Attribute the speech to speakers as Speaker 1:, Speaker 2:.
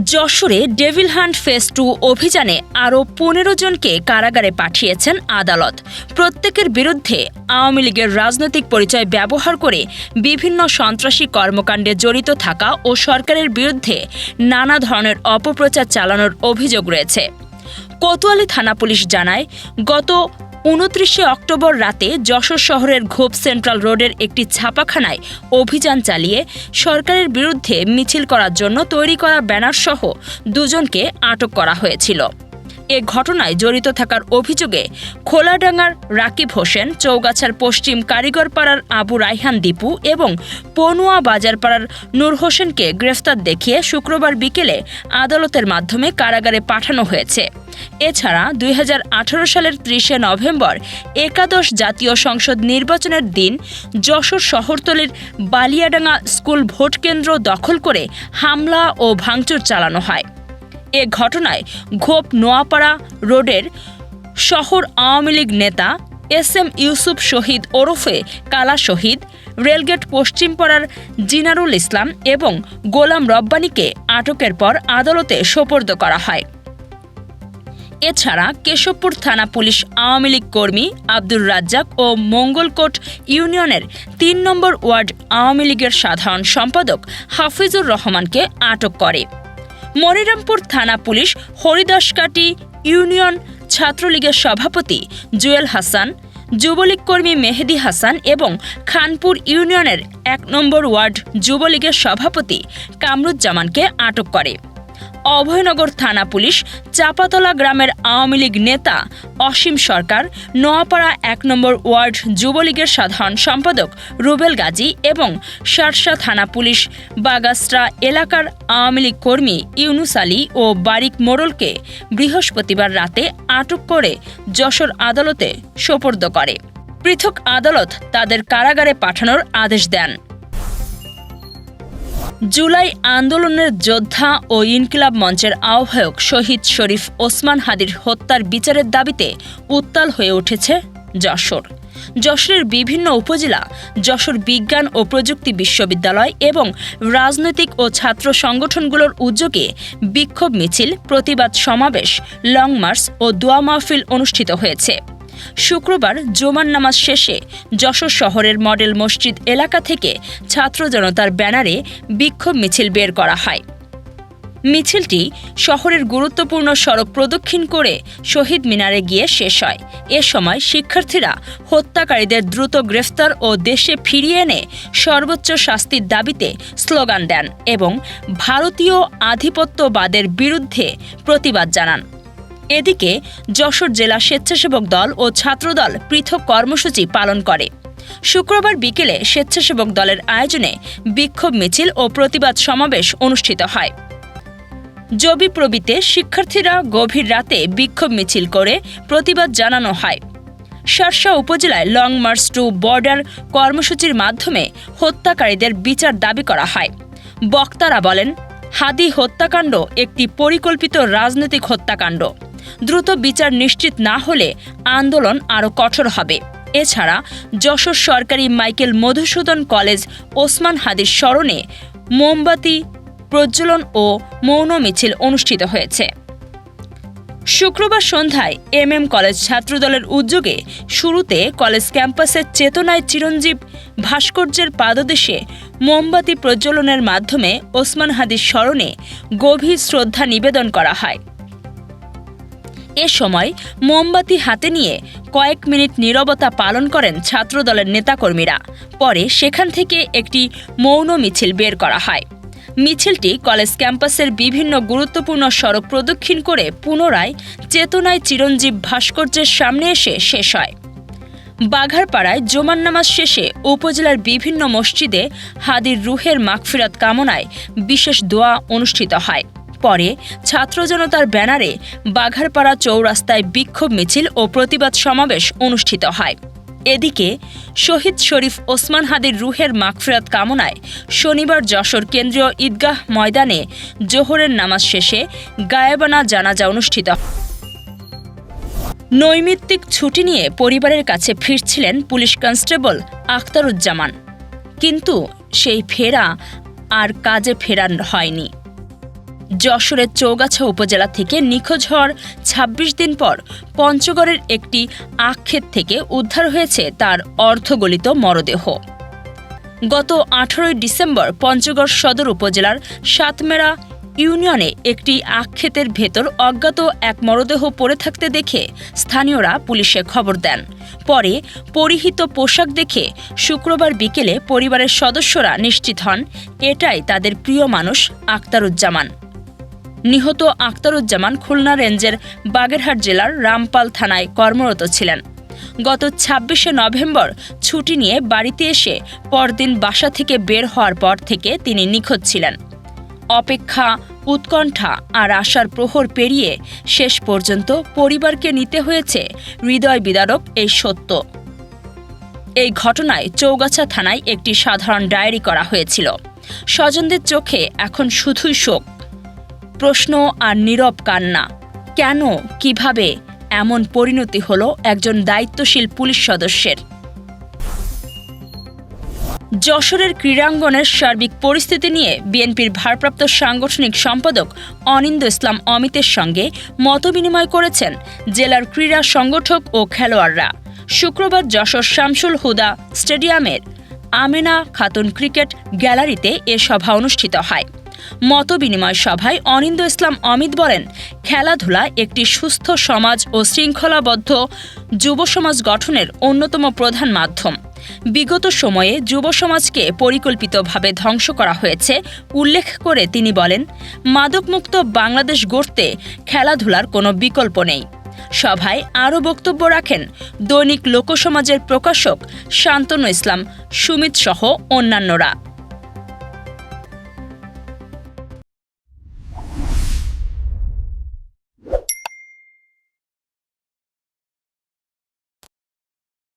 Speaker 1: যশোরে devil hunt face to অভিযানে আরও পনেরো জনকে কারাগারে পাঠিয়েছেন আদালত। প্রত্যেকের বিরুদ্ধে আওয়ামী লীগের রাজনৈতিক পরিচয় ব্যবহার করে বিভিন্ন সন্ত্রাসী কর্মকাণ্ডে জড়িত থাকা ও সরকারের বিরুদ্ধে নানা ধরনের অপপ্রচার চালানোর অভিযোগ রয়েছে। কোতোয়ালি থানা পুলিশ জানায়, গত উনত্রিশে অক্টোবর রাতে যশোর শহরের ঘোপ সেন্ট্রাল রোডের একটি ছাপাখানায় অভিযান চালিয়ে সরকারের বিরুদ্ধে মিছিল করার জন্য তৈরি করা ব্যানারসহ দুজনকে আটক করা হয়েছিল। এ ঘটনায় জড়িত থাকার অভিযোগে খোলাডাঙ্গার রাকিব হোসেন, চৌগাছার পশ্চিম কারিগরপাড়ার আবু রাইহান দীপু এবং পনুয়া বাজারপাড়ার নূর হোসেনকে গ্রেফতার দেখিয়ে শুক্রবার বিকেলে আদালতের মাধ্যমে কারাগারে পাঠানো হয়েছে। এছাড়া দুই হাজার আঠারো সালের ত্রিশে নভেম্বর একাদশ জাতীয় সংসদ নির্বাচনের দিন যশোর শহরতলির বালিয়াডাঙ্গা স্কুল ভোটকেন্দ্র দখল করে হামলা ও ভাঙচুর চালানো হয়। এ ঘটনায় ঘোপ নোয়াপাড়া রোডের শহর আওয়ামী লীগ নেতা এস এম ইউসুফ শহীদ ওরফে কালা শহীদ, রেলগেট পশ্চিমপাড়ার জিনারুল ইসলাম এবং গোলাম রব্বানীকে আটকের পর আদালতে সোপর্দ করা হয়। এছাড়া কেশবপুর থানা পুলিশ আওয়ামী লীগ কর্মী আব্দুর রাজ্জাক ও মঙ্গলকোট ইউনিয়নের তিন নম্বর ওয়ার্ড আওয়ামী লীগের সাধারণ সম্পাদক হাফিজুর রহমানকে আটক করে। মনিরামপুর থানা পুলিশ হরিদাসকাটি ইউনিয়ন ছাত্রলীগের সভাপতি জুয়েল হাসান, যুবলীগ কর্মী মেহেদি হাসান এবং খানপুর ইউনিয়নের এক নম্বর ওয়ার্ড যুবলীগের সভাপতি কামরুজ্জামানকে আটক করে। অভয়নগর থানা পুলিশ, চাপাতলা গ্রামের আওয়ামী লীগ নেতা অসীম সরকার, নোয়াপাড়া এক নম্বর ওয়ার্ড যুবলীগের সাধারণ সম্পাদক রুবেল গাজী এবং শার্শা থানা পুলিশ বাগাস্ট্রা এলাকার আওয়ামী লীগ কর্মী ইউনুস আলী ও বারিক মোড়লকে বৃহস্পতিবার রাতে আটক করে যশোর আদালতে সোপর্দ করে। পৃথক আদালত তাদের কারাগারে পাঠানোর আদেশ দেন। জুলাই আন্দোলনের যোদ্ধা ও ইনকিলাব মঞ্চের আহ্বায়ক শহীদ শরীফ ওসমান হাদির হত্যার বিচারের দাবিতে উত্তাল হয়ে উঠেছে যশোর। যশোরের বিভিন্ন উপজেলা, যশোর বিজ্ঞান ও প্রযুক্তি বিশ্ববিদ্যালয় এবং রাজনৈতিক ও ছাত্র সংগঠনগুলোর উদ্যোগে বিক্ষোভ মিছিল, প্রতিবাদ সমাবেশ, লং মার্চ ও দোয়া মাহফিল অনুষ্ঠিত হয়েছে। শুক্রবার জোমান নামাজ শেষে যশোর শহরের মডেল মসজিদ এলাকা থেকে ছাত্র জনতার ব্যানারে বিক্ষোভ মিছিল বের করা হয়। মিছিলটি শহরের গুরুত্বপূর্ণ সড়ক প্রদক্ষিণ করে শহীদ মিনারে গিয়ে শেষ হয়। এ সময় শিক্ষার্থীরা হত্যাকারীদের দ্রুত গ্রেফতার ও দেশে ফিরিয়ে এনে সর্বোচ্চ শাস্তির দাবিতে স্লোগান দেন এবং ভারতীয় আধিপত্যবাদের বিরুদ্ধে প্রতিবাদ জানান। এদিকে যশোর জেলা স্বেচ্ছাসেবক দল ও ছাত্রদল পৃথক কর্মসূচি পালন করে। শুক্রবার বিকেলে স্বেচ্ছাসেবক দলের আয়োজনে বিক্ষোভ মিছিল ও প্রতিবাদ সমাবেশ অনুষ্ঠিত হয়। জবি প্রবিতে শিক্ষার্থীরা গভীর রাতে বিক্ষোভ মিছিল করে প্রতিবাদ জানানো হয়। শার্শা উপজেলায় লং মার্চ টু বর্ডার কর্মসূচির মাধ্যমে হত্যাকারীদের বিচার দাবি করা হয়। বক্তারা বলেন, হাদি হত্যাকাণ্ড একটি পরিকল্পিত রাজনৈতিক হত্যাকাণ্ড। দ্রুত বিচার নিশ্চিত না হলে আন্দোলন আরও কঠোর হবে। এছাড়া যশোর সরকারি মাইকেল মধুসূদন কলেজ ওসমান হাদির স্মরণে মোমবাতি, প্রজ্বলন ও মৌন মিছিল অনুষ্ঠিত হয়েছে। শুক্রবার সন্ধ্যায় এম এম কলেজ ছাত্রদলের উদ্যোগে শুরুতে কলেজ ক্যাম্পাসের চেতনায় চিরঞ্জীব ভাস্কর্যের পাদদেশে মোমবাতি প্রজ্বলনের মাধ্যমে ওসমান হাদির স্মরণে গভীর শ্রদ্ধা নিবেদন করা হয়। এ সময় মোমবাতি হাতে নিয়ে কয়েক মিনিট নীরবতা পালন করেন ছাত্রদলের নেতাকর্মীরা। পরে সেখান থেকে একটি মৌন মিছিল বের করা হয়। মিছিলটি কলেজ ক্যাম্পাসের বিভিন্ন গুরুত্বপূর্ণ সড়ক প্রদক্ষিণ করে পুনরায় চেতনায় চিরঞ্জীব ভাস্কর্যের সামনে এসে শেষ হয়। বাঘারপাড়ায় জোমান নামাজ শেষে উপজেলার বিভিন্ন মসজিদে হাদির রুহের মাগফিরাত কামনায় বিশেষ দোয়া অনুষ্ঠিত হয়। পরে ছাত্র জনতার ব্যানারে বাঘারপাড়া চৌরাস্তায় বিক্ষোভ মিছিল ও প্রতিবাদ সমাবেশ অনুষ্ঠিত হয়। এদিকে শহীদ শরীফ ওসমান হাদির রুহের মাগফিরাত কামনায় শনিবার যশোর কেন্দ্রীয় ঈদগাহ ময়দানে জোহরের নামাজ শেষে গায়েবানা জানাজা অনুষ্ঠিত। নৈমিত্তিক ছুটি নিয়ে পরিবারের কাছে ফিরছিলেন পুলিশ কনস্টেবল আখতারুজ্জামান। কিন্তু সেই ফেরা আর কাজে ফেরান হয়নি। যশোরের চৌগাছা উপজেলা থেকে নিখোঁজ হওয়ার ২৬ দিন পর পঞ্চগড়ের একটি আক্ষেত থেকে উদ্ধার হয়েছে তার অর্ধগলিত মরদেহ। গত আঠারোই ডিসেম্বর পঞ্চগড় সদর উপজেলার সাতমেরা ইউনিয়নে একটি আক্ষেতের ভেতর অজ্ঞাত এক মরদেহ পড়ে থাকতে দেখে স্থানীয়রা পুলিশে খবর দেন। পরে পরিহিত পোশাক দেখে শুক্রবার বিকেলে পরিবারের সদস্যরা নিশ্চিত হন, এটাই তাদের প্রিয় মানুষ আক্তারুজ্জামান নিহত আক্তারুজ্জামান খুলনা রেঞ্জের বাগেরহাট জেলার রামপাল থানায় কর্মরত ছিলেন। গত ছাব্বিশে নভেম্বর ছুটি নিয়ে বাড়িতে এসে পরদিন বাসা থেকে বের হওয়ার পর থেকে তিনি নিখোঁজ ছিলেন। অপেক্ষা, উৎকণ্ঠা আর আশার প্রহর পেরিয়ে শেষ পর্যন্ত পরিবারকে নিতে হয়েছে হৃদয় বিদারক এই সত্য। এই ঘটনায় চৌগাছা থানায় একটি সাধারণ ডায়েরি করা হয়েছিল। স্বজনদের চোখে এখন শুধুই শোক। প্রশ্ন আর নীরব কান্না। কেন, কীভাবে, এমন পরিণতি হলো একজন দায়িত্বশীল পুলিশ সদস্যের। যশোরের ক্রীড়াঙ্গনের সার্বিক পরিস্থিতি নিয়ে বিএনপির ভারপ্রাপ্ত সাংগঠনিক সম্পাদক অনিন্দ ইসলাম অমিতের সঙ্গে মতবিনিময় করেছেন জেলার ক্রীড়া সংগঠক ও খেলোয়াড়রা। শুক্রবার যশোর শামসুল হুদা স্টেডিয়ামের আমেনা খাতুন ক্রিকেট গ্যালারিতে এ সভা অনুষ্ঠিত হয়। মতবিনিময় সভায় অনিন্দ ইসলাম অমিত বলেন, খেলাধুলা একটি সুস্থ সমাজ ও শৃঙ্খলাবদ্ধ যুব সমাজ গঠনের অন্যতম প্রধান মাধ্যম। বিগত সময়ে যুব সমাজকে পরিকল্পিতভাবে ধ্বংস করা হয়েছে, উল্লেখ করে তিনি বলেন, মাদকমুক্ত বাংলাদেশ গড়তে খেলাধুলার কোনো বিকল্প নেই। সভায় আরও বক্তব্য রাখেন, দৈনিক লোকসমাজের প্রকাশক শান্তনু ইসলাম, সুমিত সহ অন্যান্যরা।